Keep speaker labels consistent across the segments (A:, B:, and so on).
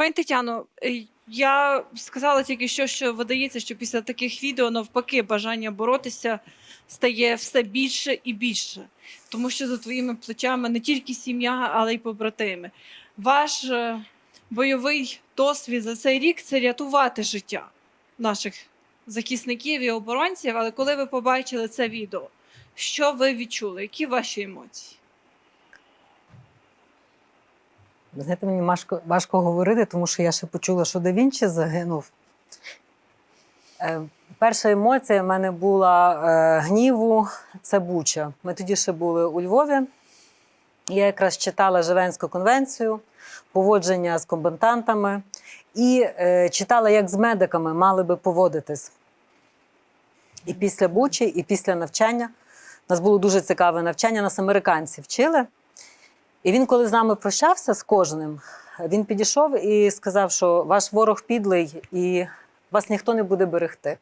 A: Пані Тетяно, е, я сказала тільки що, що видається, що після таких відео навпаки бажання боротися стає все більше і більше, тому що за твоїми плечами не тільки сім'я, але й побратими. Ваш е, бойовий досвід за цей рік це рятувати життя наших захисників і оборонців. Але коли ви побачили це відео, що ви відчули? Які ваші емоції?
B: Ви Знаєте, мені важко, важко говорити, тому що я ще почула, що Да Вінчі загинув. Е, перша емоція в мене була е, гніву, це Буча. Ми тоді ще були у Львові. Я якраз читала Живенську конвенцію, поводження з комбатантами і е, читала, як з медиками мали би поводитись. І після Бучі, і після навчання. У нас було дуже цікаве навчання, нас американці вчили. І він, коли з нами прощався з кожним, він підійшов і сказав, що ваш ворог підлий і вас ніхто не буде берегти.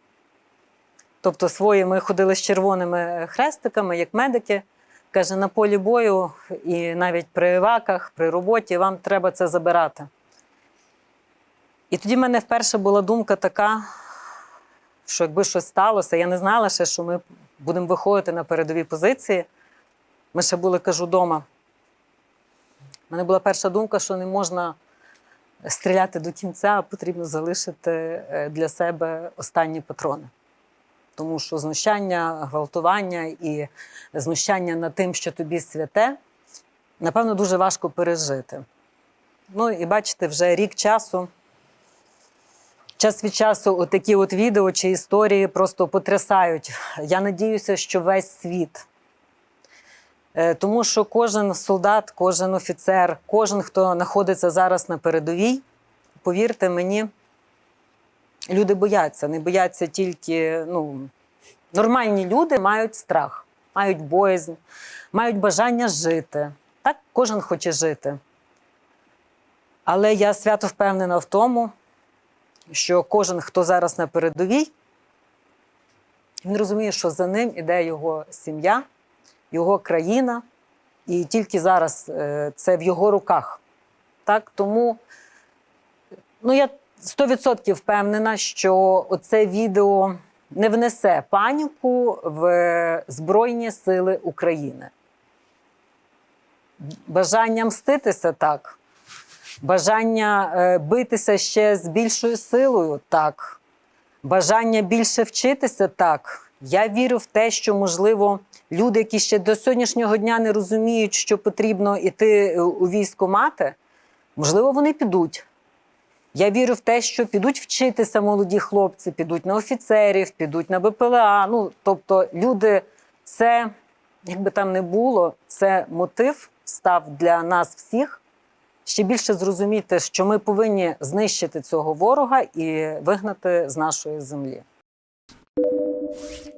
B: Тобто, свої ми ходили з червоними хрестиками, як медики. Каже, на полі бою і навіть при ваках, при роботі вам треба це забирати. І тоді в мене вперше була думка така, що якби щось сталося, я не знала ще, що ми будемо виходити на передові позиції. Ми ще були, кажу, вдома. У мене була перша думка, що не можна стріляти до кінця, а потрібно залишити е, для себе останні патрони. Тому що знущання, гвалтування і знущання над тим, що тобі святе, напевно, дуже важко пережити. Ну і бачите, вже рік часу. Час від часу отакі от відео чи історії просто потрясають. Я надіюся, що весь світ Тому що кожен солдат, кожен офіцер, кожен, хто знаходиться зараз на передовій, повірте мені, люди бояться. Не бояться тільки ну, нормальні люди мають страх, мають боязнь, мають бажання жити. Так, кожен хоче жити. Але я свято впевнена в тому, що кожен, хто зараз на передовій, він розуміє, що за ним іде його сім'я його країна, і тільки зараз е, це в його руках. Так? Тому ну, я 100% впевнена, що оце відео не внесе паніку в Збройні Сили України. Бажання мститися так. Бажання е, битися ще з більшою силою так. Бажання більше вчитися так. Я вірю в те, що можливо люди, які ще до сьогоднішнього дня не розуміють, що потрібно йти у військкомати, можливо, вони підуть. Я вірю в те, що підуть вчитися молоді хлопці, підуть на офіцерів, підуть на БПЛА. Ну, тобто, люди, це, як би там не було, це мотив став для нас всіх ще більше зрозуміти, що ми повинні знищити цього ворога і вигнати з нашої землі. Thank you.